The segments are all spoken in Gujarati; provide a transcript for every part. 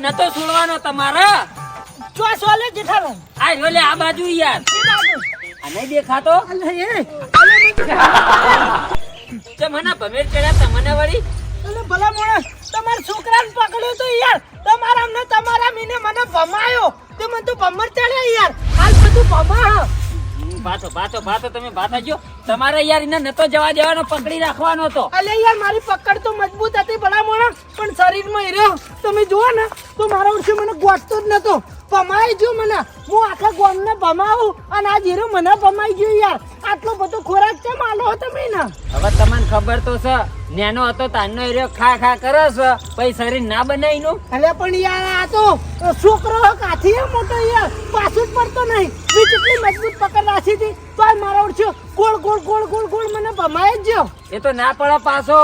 નતો છોડવાનો તમારા? જો સોલે જેઠાલાલ આ લે આ બાજુ યાર. આ નહીં દેખાતો? તે મને ભમેર ચડ્યા તમને વળી. અલે ભલા મોણસ તમારા છોકરાને પકડ્યો તો યાર તમારા ને તમારા મીને મને ભમાયો. તે મને તો ભમર ચડ્યા યાર. હાલ બધું ભમા. ભાતો ભાતો ભાતો, તમે ભાતા જો. તમારે યાર એને નતો જવા દેવાનો, પકડી રાખવાનો હતો. અલે યાર, મારી પકડ તો મજબૂત હતી ભલા મોણા, પણ શરીરમાં એ રહ્યો. તમે જુઓ ને, તો મારા વર્ષે મને ગોઠતો જ નતો. ભમાઈ ગયો મને. હું આખા ગોમને ભમાવું અને આ જીરો મને ભમાઈ ગયો યાર. આટલો બધો ખોરાક છે માલો તમે ને? હવે તમને ખબર તો છે નેનો હતો તાનો એરિયો ખા ખા કરે છે પછી શરીર ના બનાવી નું એટલે પણ યાર આ તો છોકરો કાથી મોટો યાર? પાછું પડતો નહીં. જેટલી મજબૂત પકડ રાખી હતી? તો મારા વર્ષે ગોળ ગોળ ગોળ ગોળ ગોળ મને ભમાય જ ગયો એ તો ના પડે પાછો.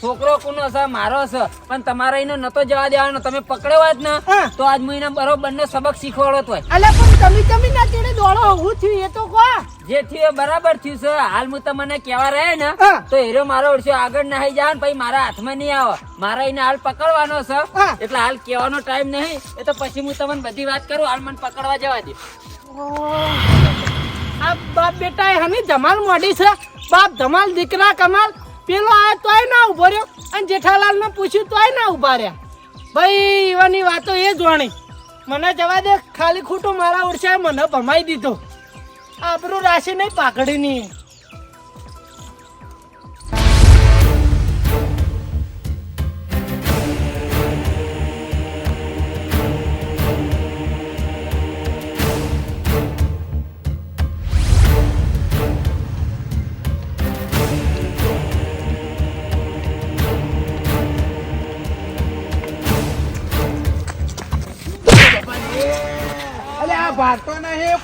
છોકરો કુનો છે મારો છે. પણ તમારે એને નતો જવા દેવાનો. તમે પકડ્યો જ ના. તો આજ હું એને બરોબર નો સબક શીખવાડો તો અલે પણ તમે તમે ના તેડે દોડો. હું થયું એ તો કહો જે થયું એ બરાબર થયું છે. હાલ હું તમને કહેવા રહે ને તો હીરો મારો ઓળખ્યો આગળ નાહી જાય ને પછી મારા હાથમાં નહીં આવે. મારા એને હાલ પકડવાનો છે. એટલે હાલ કહેવાનો ટાઈમ નહીં. એ તો પછી હું તમને બધી વાત કરું. હાલ મને પકડવા જવા દે આ બાપ બેટા એ હની ધમાલ મોડી છે. બાપ ધમાલ, દીકરા કમાલ. પેલો આ તોય ના ઊભો રહ્યો. અને જેઠાલાલ ને પૂછ્યું તોય ના ઊભા રહ્યા. ભાઈ એવાની વાતો એ જોણી મને જવા દે, ખાલી ખોટું મારા ઓરસાએ મને ભમાઈ દીધો. આબરું રાશિ નહીં પાકડી નહીં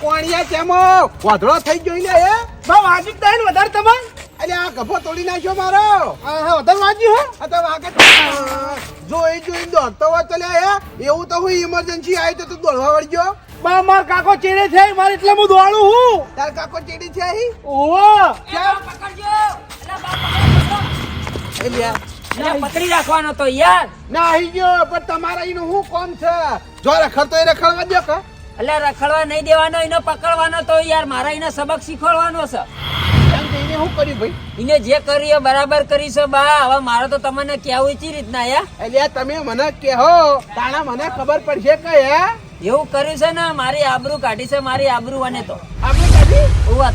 કોણિયા ચેમો. વાધળો થઈ ગયો ને હે? બા વાજી ને વધારે તમાર? અરે આ ગભો તોડી નાખ્યો મારો. હા હા વધારે વાજી હે. આ તો વાગે જોઈ જોઈ દોડતો હોય તો એ એવું તો હું ઇમરજન્સી આવી તો તું દોડવા વળગ્યો બા માર કાકો ચેડે છે મારે એટલે હું દોડું હું. તાર કાકો ચીડી છે અહીં? ઓહો. પકડજો. એ લે, પકડી રાખવાનો તો યાર. ના આવી ગયો પણ તમારા એનું શું કોમ છે? જો રખડતો એ રખડવા દો કે. એટલે રખડવા નહીં દેવાનો એને પકડવાનો તો યાર મારા એને સબક શીખવાડવાનો છે. એમ શું કર્યું ભાઈ? એને જે કરી બરાબર કરી છે બા. હવે મારે તો તમને કેવું ચી રીતના યા એટલે તમે મને કહો તાણા મને ખબર પડશે કે હે? એવું કર્યું છે ને મારી આબરૂ કાઢી છે મારી આબરૂ અને તો. આબરૂ કાઢી?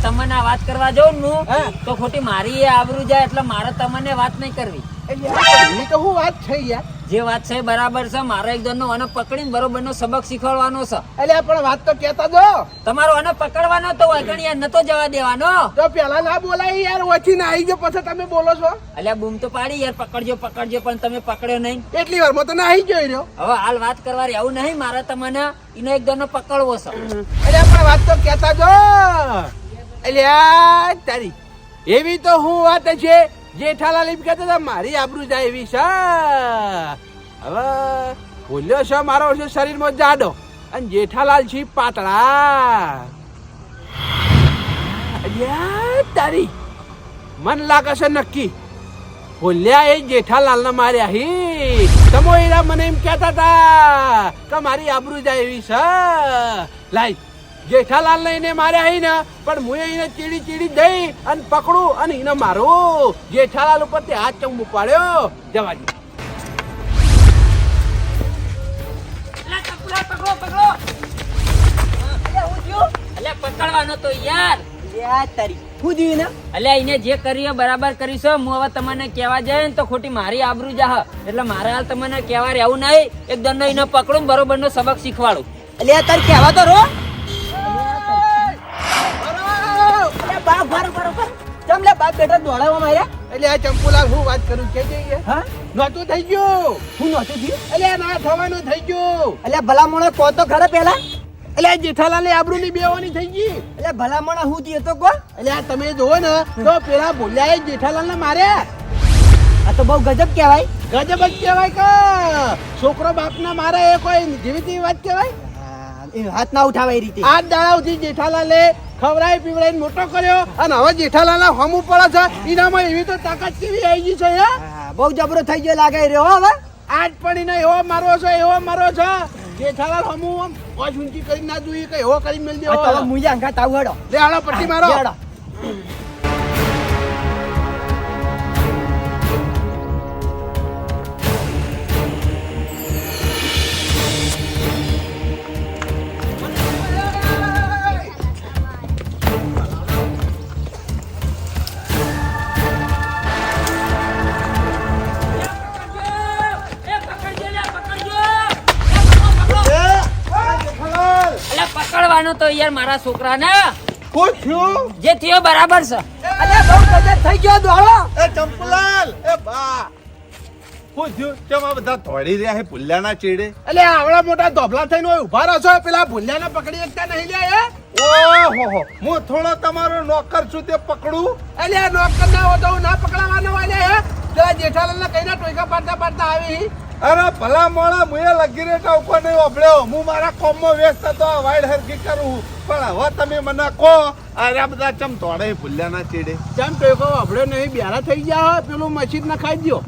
તમને આ વાત કરવા જાઉં ને હું, તો ખોટી મારી આબરૂ જાય એટલે મારે તમને વાત નહીં કરવી. એટલે તો હું વાત છે યાર. જે વાત છે બરાબર છે. મારો એક જણનો અને પકડીને બરોબરનો સબક શીખવાડવાનો છે. એટલે પણ વાત તો કહેતા જો. તમારો અને પકડવાનો તો વગણ યાર નતો જવા દેવાનો. તો પેલા ના બોલાય યાર ઓછી ના આવી ગયો પછી તમે બોલો છો. અલ્યા બૂમ તો પાડી યાર પકડજો પકડજો પણ તમે પકડ્યો નહીં. એટલી વારમાં તો ના આવી ગયો રહ્યો. હવે હાલ વાત કરવા આવું નહીં મારે તમને એનો એક જણનો પકડવો છે. એટલે પણ વાત તો કહેતા જો. એટલે તારી. એવી તો હું વાત છે જેઠાલાલ એમ કહેતા હતા મારી આબરૂ જાય એવી છે હવે ભૂલ્યો છે મારો છે શરીરમાં જાડો અને જેઠાલાલ છે પાતળા અલ્યા તારી મન લાગે છે નક્કી ભૂલ્યા એ જેઠાલાલ ને માર્યા હી તમો એરા મને એમ કહેતા હતા કે મારી આબરૂ જાય એવી છે લાઈ જેઠાલાલ ને એને માર્યા હી ને પણ હું એને ચીડી ચીડી દઈ અને પકડું અને એને મારું. જેઠાલાલ ઉપર તે હાથ ચમ પાડ્યો જવા દે. પકડો પકડો અલ્યા પકડવાનો તો યાર. અલ્યા તારી. હું અલ્યા એને જે કરીએ બરાબર કરીશું હું. હવે તમને કેવા જાય ને તો ખોટી મારી આબરૂ જાહ. એટલે મારે હાલ તમને કહેવા રહેવું નહીં. એક દંડો એને પકડું બરોબર નો સબક શીખવાડું. અલ્યા તારે કેવા તો રો બાપ બરો બરો બરો ચમ લે બાપ બેટા દોડાવા માર્યા એટલે આ ચંપુલાલ હું વાત કરું કે જઈએ હા? નોતું થઈ ગયું. હું નોતું થયું? એટલે ના થવાનું થઈ ગયું. અલ્યા ભલામણો કહો તો ખરા પેલા? એટલે આ આબરૂ આબરૂની બેવાની થઈ ગઈ. એટલે ભલામણ હું થયું તો કો એટલે આ તમે જોવો ને તો પેલા ભૂલ્યાએ જેઠાલાલ ને માર્યા. આ તો બહુ ગજબ કહેવાય. ગજબ જ કહેવાય કે. છોકરો બાપના મારે એ કોઈ જેવી તેવી વાત કહેવાય? હાથ ના ઉઠાવાય રીતે. આ દાડાથી જેઠાલાલે ખવડાવી પીવડાવીને મોટો કર્યો અને હવે જેઠાલાલ હમું પડે છે. એનામાં એવી તો તાકાત કેવી આવી ગઈ છે હા, બહુ જબરો થઈ ગયો લાગે રહ્યો હવે. આજ પડીને એવો મારો છે એવો મારો છે. જેઠાલાલ હમુ આમ ઓછ ઊંચી કરી ના જોઈએ કે એવો કરી મેલ તો હવે દેવો મુજે આવું લે હાલો પટ્ટી મારો. તો યાર મારા છોકરાને. જે થયો બરાબર છે. અરે બહુ ગજબ થઈ ગયો દોડો એ ચંપલાલ એ બા. શું થયું કેમ આ બધા દોડી રહ્યા છે ભૂલ્યાના ચેડે. એટલે આવડા મોટા ધોબલા થઈને ઓય ઊભા રહો છો. પેલા ભૂલ્યાને પકડી શકતા નહીં લ્યા હે? ઓહો હું. થોડો તમારો નોકર છું તે પકડું. એટલે આ નોકર ના હો તો હું ના પકડાવાનો વાલે હે? પેલા જેઠાલાલ ને કઈના ટોયકા પાડતા પાડતા આવી. અરે ભલા મોડા મુએ લગી રેટા ઉપર નહીં વાપર્યો. હું મારા કોમમાં વ્યસ્ત હતો આ વાઈડ હરકી કરું પણ હવે તમે મને કહો અરે બધા ચમ તોડે દોડે ભૂલ્યાના ચેડે. જેમ ટોયકો વાપર્યો નહીં બેરા થઈ ગયા હોય પેલું મસ્જિદ ના ખાઈ દ્યો.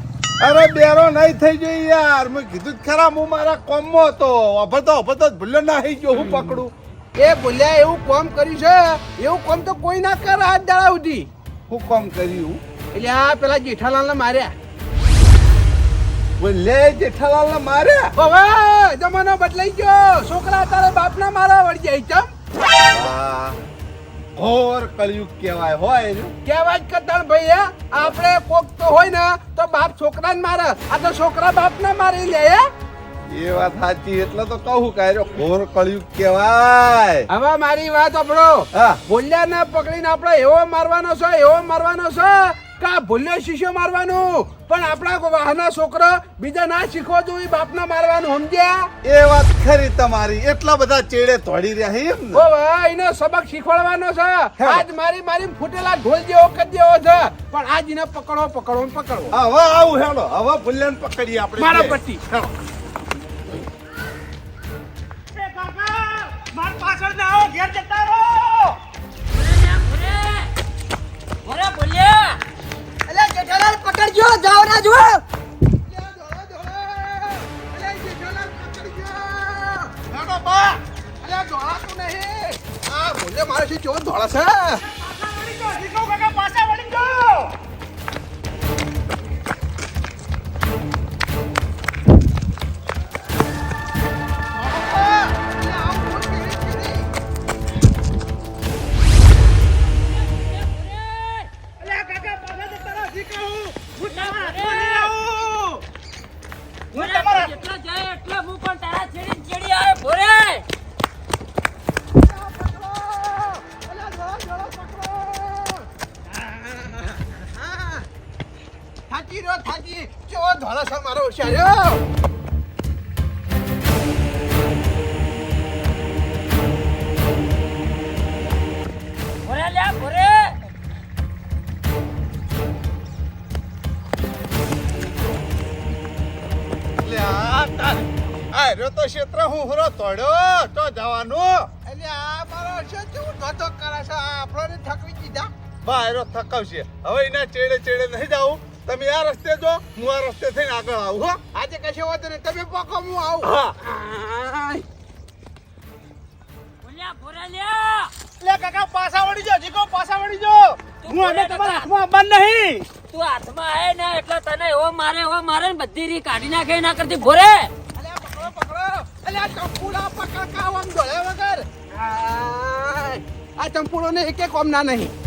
અરે બેરો નહીં થઈ ગયો યાર. મેં કીધું જ ખરા હું મારા કોમમાં હતો. વાપરતો વાપરતો ભૂલ્યો ના થઈ ગયો હું પકડું. એ ભૂલ્યા એવું કોમ કર્યું છે? એવું કોમ તો કોઈ ના કરે આજ દાડા સુધી. હું કોમ કર્યું? એટલે આ પેલા જેઠાલાલ ને માર્યા. ભૂલ્યા જેઠાલાલ ને માર્યા હવે જમાનો બદલાઈ ગયો. છોકરા તારા બાપ ના મારા વળી જાય ચમ. ઘોર કળિયુગ કહેવાય હોય ને. કેવાય જ ભાઈ આપણે કોક તો હોય ને તો બાપ છોકરાને મારે. આ તો છોકરા બાપ ને મારી લે એ વાત સાચી એટલે તો કહું કે ઘોર કળિયુગ કહેવાય. હવે મારી વાત આપણો હા. ભૂલ્યા ને પકડીને આપણે એવો મારવાનો છે એવો મારવાનો છે કે ભૂલ્યો શીશો મારવાનું? પણ આપણા વાહના છોકરો બીજા ના શીખવા જોઈએ બાપના મારવાનું સમજ્યા? એ વાત ખરી તમારી. એટલા બધા ચેડે તોડી રહ્યા એમ ઓ ભાઈ એનો સબક શીખવાડવાનો છે. આજ મારી મારી ફૂટેલા ઢોલ જેવો કરી દેવો છે. પણ આજ એને પકડો પકડો ને પકડવો. હવે આવું હેલો. હવે ભૂલ્યો પકડીએ આપણે મારા. પટ્ટી. જતા ઓરે એરો થકાવશે. હવે એના ચેડે ચેડે નહીં જાઉં. તમે આ રસ્તે જો હું આ રસ્તે થઈને આગળ આવું હો. આજે કશે વાંધો નહીં તમે પોકો હું આવું. હા. લે કાકા પાછા વળી જો જીકો પાછા વળી જો. હું અમે તમારા હાથમાં આવવાનું નહીં. તું હાથમાં આવે ને એટલે તને એવો મારે એવો મારે ને બધી રી કાઢી નાખે ના કરતી ભોરે. અલે પકડો પકડો. અલ્યા ચંપુડા પકડ કાવ ડોળે વગર. આ ચંપુડો ને એક કોમ ના નહીં.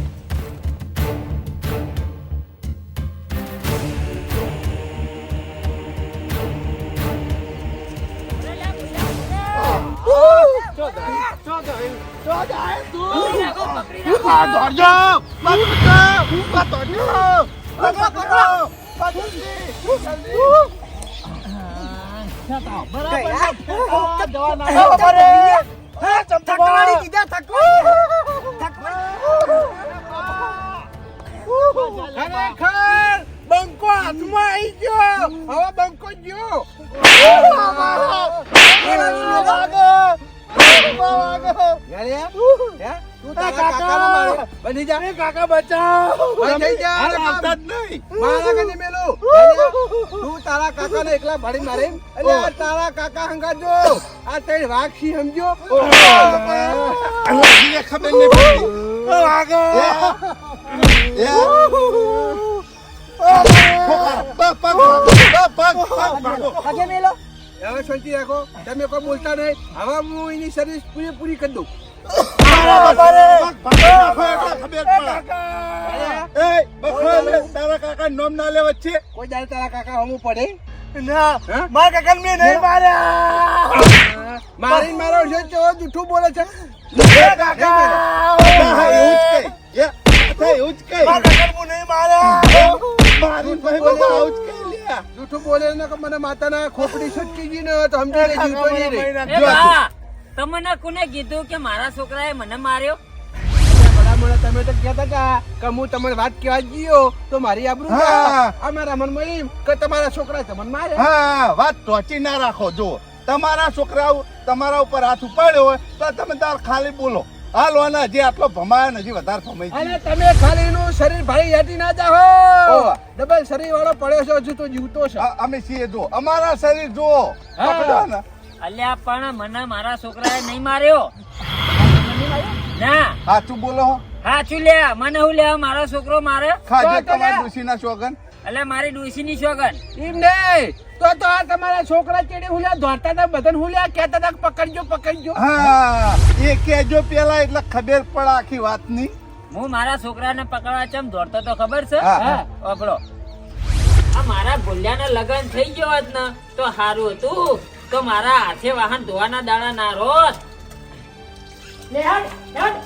બંકો હાથમાં આવી ગયો હવે બંકો ગયો તું તારા કાકાને મારે બની જા કાકા બચાવ બની જા આવતા જ નહીં મારા કને મેલો તું તારા કાકાને એકલા ભાડી મારે એટલે આ તારા કાકા હંગા આ તે વાક્ષી સમજો અંગ્રેજીને ખબર નહીં પડી વાગો પગે મેલો હવે શાંતિ રાખો. તમે કોઈ બોલતા નહીં. હવે હું એની સર્વિસ પૂરેપૂરી કરી દઉં. તારા કાકા નોમ ના લે વચ્ચે કોઈ દાડે તારા કાકા હમું પડે? ના મારા કાકા મેં નહીં માર્યા મારી મારો છે. તો જૂઠું બોલે છે કાકા એવું જ કહી એવું જ કહી મારા કાકા હું નહીં માર્યા મારી ભાઈ બધા આવું જ કહી જૂઠું બોલે ને કે મને માતાના ખોપડી છટકી ગઈ ને તો સમજી લે જીવતો નહીં તમને કોને કીધું કે મારા છોકરાએ મને માર્યો? તમે તો કહેતા હતા કે હું તમને વાત કહેવા ગયો તો મારી આબરૂ. જાય. અમારા મનમાં એમ કે તમારા છોકરા તમને મારે હા વાત ટોચી ના રાખો જો તમારા છોકરાઓ તમારા ઉપર હાથ ઉપાડ્યો હોય તો તમે તાર ખાલી બોલો. હાલ લોના હજી આટલો ભમાયો નથી વધારે ભમાઈ અને તમે ખાલી નું શરીર ભાઈ હેટી ના જાઓ. ડબલ શરીર વાળો પડ્યો છે હજુ તો જીવતો છે. અમે છીએ જો અમારા શરીર જો. અલ્યા પણ મને મારા છોકરાએ નહીં માર્યો. ના. સાચું બોલો હો. હાચું લે. મને હું લે? મારો છોકરો મારે. ખાજે તમારા લ્યા. ડોશીના શોગન. એટલે મારી ડોશીની શોગન. એમ નહીં. તો તો આ તમારા છોકરા ચેડે હુલ્યા? ધોતા હતા બધાને હુલ્યા? કહેતા હતા પકડજો પકડજો. હા એ કેજો પેલા એટલે ખબર પડ આખી વાતની. હું મારા છોકરાને પકડવા ચમ દોડતો તો ખબર છે? હા. હા. આ મારા ગોલ્યાના લગન થઈ ગયો હોત ને તો સારું હતું. તો મારા હાથે વાહન ધોવાના દાડા ના રોત લે હટ હટ.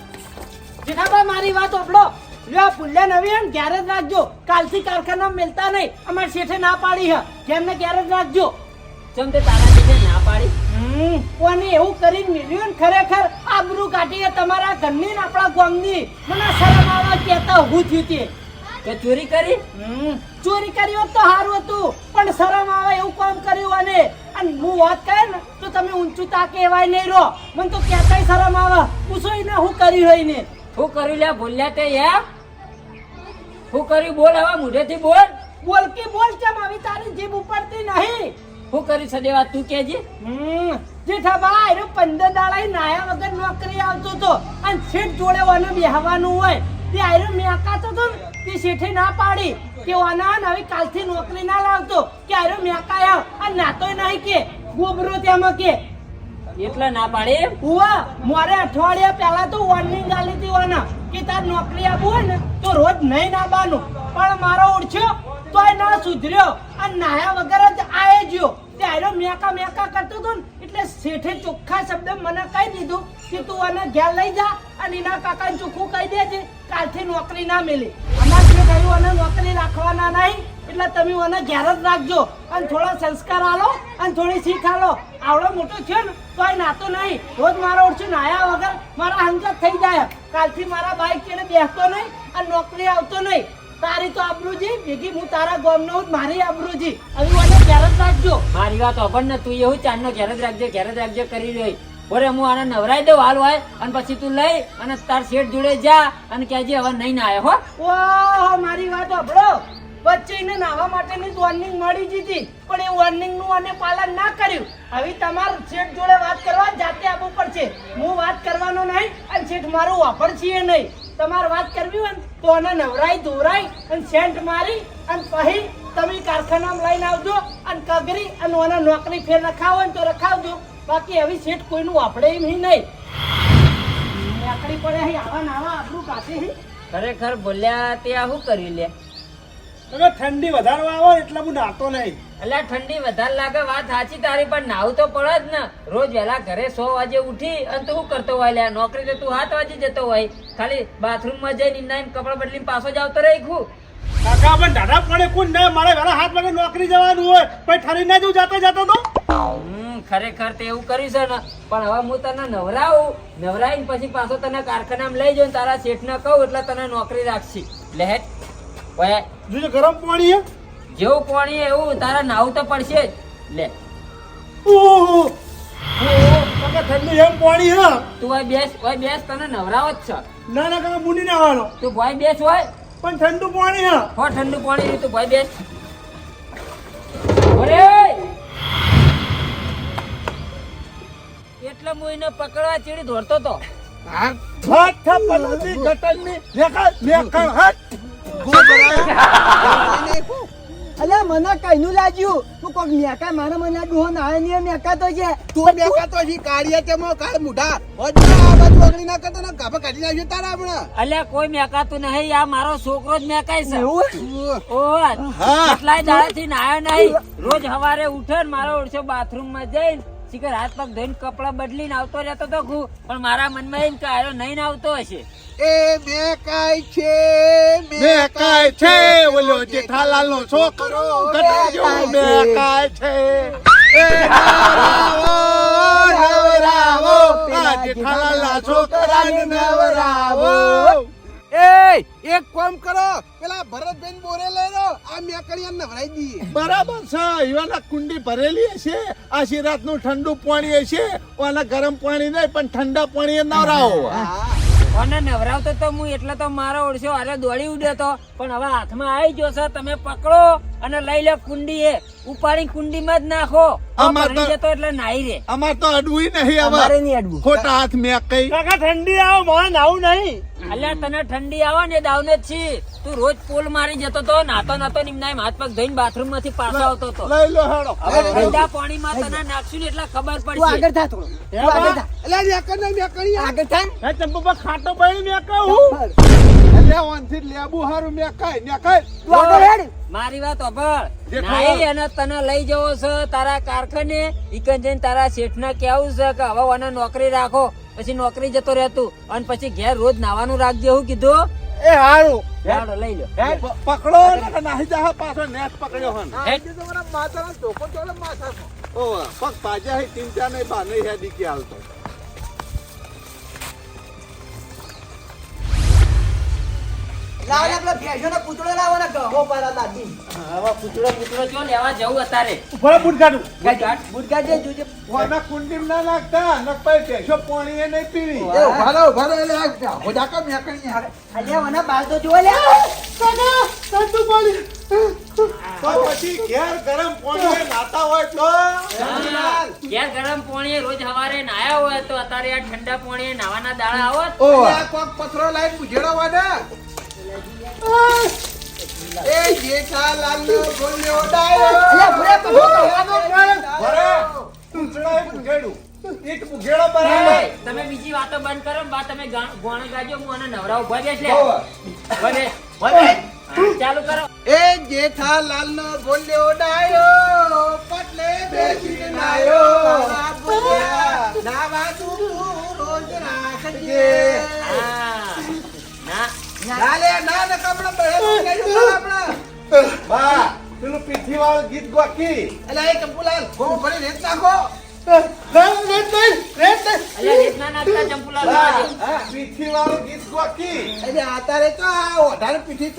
જીનાબા મારી વાત ઓપડો લ્યો પુલ્યા નવી ઘેર જ રાખજો. કાલથી કારખાના મળતા નહીં. અમાર શેઠે ના પાડી હ. જેમને ઘેર જ રાખજો. ચમ તે તારા શેઠે ના પાડી? કોને એવું કરીને મિલ્યું ને ખરેખર? આબરૂ કાઢીએ તમારા ઘરની ને આપણા ગામની. મને શરમ આવે કહેતા ઊભું થયું તે. કે ચોરી કરી? ચોરી કરી હોત તો સારું હતું. પણ શરમ આવે એવું કામ કર્યું અને અને હું વાત કરે ને તો તમે ઊંચું તાકે એવાય નહીં રહો. મને તો કહેતાય શરમ આવે. પૂછો ને હું કર્યું હોય ને. શું કર્યું લે ભૂલ્યા તે યાર શું કર્યું બોલ હવે મોઢેથી બોલ. બોલ કે બોલ કેમ? આવી તારી જીભ ઉપડતી નહીં. શું કર્યું સદેવા તું કેજે. હમ. જેઠાભાઈ એનો પંદર દાડા નાયા વગર નોકરી આવતો તો અને શેઠ જોડે ઓને બેહવાનું હોય. તે આયરો મેકાતો તો ને તે શેઠે ના પાડી કે ઓના હવે કાલથી નોકરી ના લાવતો. કે આયરો મેકાયા અને નાતોય નહીં કે ગોબરો તેમાં કે. એટલે ના પાડે? ઉવા મોરે અઠવાડિયા પહેલા તો વોર્નિંગ આલી હતી ઓના, કે તાર નોકરી આપવું હોય ને, તો રોજ નહીં ના બાનું. પણ મારો ઉડછ્યો, તોય ના સુધર્યો. અને નાયા વગર જ આયે જ્યો ત્યારે મેકા મેકા કરતો હતો ને, એટલે શેઠે ચોખ્ખા શબ્દ મને કહી દીધું કે તું આને ઘેર લઈ જા અને એના કાકાને ચોખ્ખું કહી દેજે કાલથી નોકરી ના અમારે જે કહ્યું અને નોકરી રાખવાના નહીં, એટલે તમે મને ઘેર જ રાખજો. અને થોડા સંસ્કાર આલો અને થોડી શીખ આલો. આવડો મોટો થયો ને તો એ નાતો નહીં. રોજ મારો ઓછું નાયા વગર મારા હંગત થઈ જાય. કાલથી મારા બાઈક ચેડે બેસતો નહીં અને નોકરી આવતો નહીં. તારી તો આબરૂજી ભેગી હું તારા ગામનો મારી આબરૂજી હવે મને ઘેર જ રાખજો. મારી વાત અભણ ને તું એવું ચાંદનો ઘેર જ રાખજે ઘેર જ રાખજે કરી રહી બોરે હું આને નવરાઈ દઉં હાલ હોય અને પછી તું લઈ અને તાર શેઠ જોડે જા અને કહેજે હવે નહીં ના આવ્યો હો. મારી વાત અભળો વચ્ચે એને નાવા માટેની વોર્નિંગ મળી જીતી પણ એ વોર્નિંગનું અને પાલન ના કર્યું. હવે તમારે શેઠ જોડે વાત કરવા જાતે આપવું પડશે. હું વાત કરવાનો નહીં અને શેઠ મારું વાપર છીએ નહીં. તમારે વાત કરવી હોય ને, તો આને નવરાઈ ધોરાઈ અને સેન્ટ મારી અને પછી તમે કારખાનામાં લઈને આવજો અને કગરી અને ઓને નોકરી ફેર રખાવો ને તો રખાવજો. બાકી એવી સીટ કોઈનું આપણે એમ નહીં. નોકરી પડે આવા નાવા આપણું કાઢે ખરેખર બોલ્યા તે આ શું કરી લે? તમે ઠંડી વધારે આવે એટલે હું નાતો નહીં. એટલે ઠંડી વધારે લાગે વાત સાચી તારી પણ નાવું તો પડે જ ને. રોજ વહેલા ઘરે સો વાગે ઉઠી અને તું શું કરતો હોય? લ્યા નોકરી તો તું સાત વાગે જતો હોય. ખાલી બાથરૂમમાં જઈને ઇન્નાઈને કપડા બદલીને પાછો જ આવતો રહી ખું કાકા પણ દાદા પડે કોણ ના મારે વહેલા હાથ વાગે નોકરી જવાનું હોય પણ ઠરી ના જવું જાતો જતો તો? ખરેખર તે એવું કર્યું છે ને. પણ હવે હું તને નવરાવું. નવરાવીને પછી પાછો તને કારખાનામાં લઈ જાઉં ને તારા શેઠને કહું એટલે તને નોકરી રાખશી. લે હેટ જોજો ગરમ પાણી હે. જેવું પાણી એવું તારા નાવું તો પડશે જ. લે. ઓહો. કાકા ઠંડી એમ પાણી હે. તું ઓય બેસ ઓય બેસ તને નવરાવ જ છે. ના ના કાકા મુની ના આવવાનો તું ભાઈ બેસ હોય. પણ ઠંડુ પાણી હે. હો ઠંડુ પાણી તું ભાઈ બેસ. અરે! એટલે હું એને પકડવા ચીડી દોડતો તો. હાથ થા પલોતી ગટરની મેકળ મેકળ હાથ. અલ્યા મને કઈનું લાગ્યું? તું કોક મેકા મારા મને ની મેકા તો છે. તું મેકા તો હજી કાઢીએ તે મો કાળ મુઢા. વજ્જો આ બાજુ ઓગળી ના કરતો ને ગાભા કાઢી નાખ્યો તારા હમણાં. અલ્યા કોઈ મેકાતું નહીં આ મારો છોકરો જ મેકાય છે. એવું ઓહ, કેટલાય નાયો નહીં. રોજ સવારે ઉઠે મારો ઓળશો બાથરૂમમાં જઈને શીખર હાથ પગ ધોઈને કપડા બદલીને આવતો રહેતો તો ખુ પણ મારા મનમાં એમ કે આયો નહીં આવતો હશે. એ મેકાય છે મેકાય છે ઓલો જેઠાલાલ નો છોકરો ગટાજો મેકાય છે. એ નવરાવો નવરાવો આ જેઠાલાલના છોકરાને નવરાવો. એ એક કામ કરો પેલા ભરતબેન બોરે લઈ લો આ મેકડિયા નવરાઈ દઈએ. બરાબર છે. ઈવાના કુંડી ભરેલી હશે આ શિરાતનું ઠંડુ પાણી હશે ઓના ગરમ પાણી નહીં પણ ઠંડા પાણી નવરાવો. અને નવરાવતો તો હું એટલે તો મારો ઓળશો અરે દોડી ઉડ્યો તો પણ હવે હાથમાં આવી ગયો છે તમે પકડો. અને લઈ લો કુંડી એ ઉપાડી કુંડીમાં જ નાખો. ભરી જતો એટલે નાહી રે અમાર તો અડવું નહીં અમારે નહીં અડવું. ખોટા હાથ મેં કઈ કાકા ઠંડી આવો મને નાવું નહીં. અલ્યા તને ઠંડી આવે ને દાવ ને છી. તું રોજ પોલ મારી જતો તો નાતો નાતો નિમનાય હાથ પગ ધોઈને બાથરૂમમાંથી પાછો આવતો તો. લઈ લો હેડો. હવે ઠંડા પાણીમાં તને નાખશું ને એટલે ખબર તું પડશે. આગળ થા થોડો. આગળ થા. એટલે મેકડ ને મેકડિયા આગળ થા. હે ચંપુ પર ખાટો પાણી મેં કહું અલ્યા ઓનથી લેબુ હારું મેં કઈ ને કઈ તું આગળ હેડ. મારી વાત અભળ નાઈ અને તને લઈ જવો છે તારા કારખાને ઈકન જઈને તારા શેઠને કેવું છે કે હવે મને નોકરી રાખો પછી નોકરી જતો રહેતું અને પછી ઘેર રોજ નાવાનું રાખજે એવું કીધું? એ હારું. ચાલો લઈ લો પકડો ને નાહી જા પાછો નેટ પકડ્યો હન હેટ. માતાના ચોકો ચોલે માથા ઓ પગ પાજા હે ચિંતા નહીં બા નહીં હે દીકી હાલતો. લાવ ને પેલા ભેંસોનો પૂતળો લાવો ને ગહો પાડા દાદી હવે પૂતળો પૂતળો જો લેવા જવું અત્યારે? ઉપર બૂટ કાઢું. જે જોજે. કોના કુંડી ના નાખતા ન પછી પાણી એ નહીં પીવી. એ ઊભા રહો એટલે આ હોજા કા મેકડિયા અલ્યા મને બાર તો જો લે. તો પછી ઘેર ગરમ પાણી નાતા હોય તો? ઘેર ગરમ પાણી રોજ સવારે નાયા હોય તો અત્યારે આ ઠંડા પાણી નાવાના દાડા આવો. આ કોક પથરો લાઈન ઉજેડો વાડે એ જેઠાલાલ બોલ્યો ડાયો ભૂરા ભરે તુંચડા એ પુઘેડું ઈટ પુઘેડો બરાબર તમે બીજી વાતો બંધ કરો બા તમે ગોણ ગાજો હું અને નવરા ઊભા બેસ લે ઊભા બેસ. ચાલુ કરો. એ જેઠાલાલ નો બોલ્યો ડાયો પટલે બેસી નાયો. નાવા તું રોજ રાખજે. હા. ના ના ના કપડા બહે કપડા બા પેલું પીઠી વાળું ગીત ગોકી એટલે એ કંપુલાલ ગોળ ભરી રેત નાખો અલ્યા રેત ના નાખતા ચંપુલાલ બા પીઠી વાળું ગીત ગોકી એટલે આતારે તો આ ઓઢાને પીઠી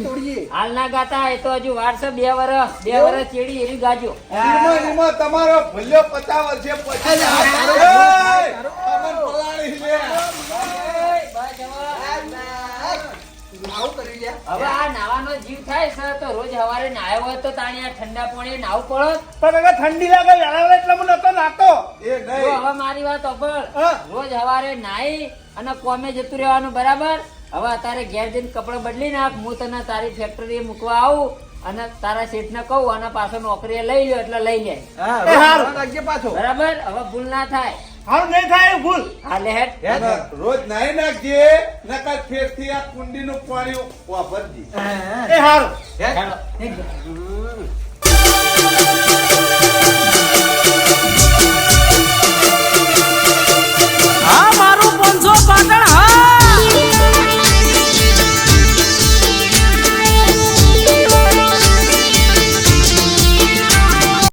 તોડીએ હાલ ના ગાતા એ તો હજુ વારસો બે વર્ષ બે વર્ષ ચેડી એવી ગાજો ઈમો ઈમો તમારો ભૂલ્યો પતાવ વર્ષે પછી આવું કરી લે હવે આ નાવાનો જીવ થાય સર તો રોજ સવારે નાયો હોય તો તાણી આ ઠંડા પાણી નાવ પડો. પણ હવે ઠંડી લાગે વેલા એટલે હું નતો નાતો એ નહીં. હવે મારી વાત અભળ રોજ સવારે નાઈ અને કોમે જતું રહેવાનું બરાબર? હવે અત્યારે ઘેર જઈને કપડાં બદલી નાખ હું તને તારી ફેક્ટરી મૂકવા આવું અને તારા શેઠને કહું અને પાછો નોકરી લઈ લો એટલે લઈ લે. હા રાખજે પાછો. બરાબર? હવે ભૂલ ના થાય. હારું નહીં થાય એવું ભૂલ. હા લે હેડ. રોજ નાઈ નાખજે નકર ફેરથી આ કુંડીનું પાણી વાપરજે એ હારું. હેડો.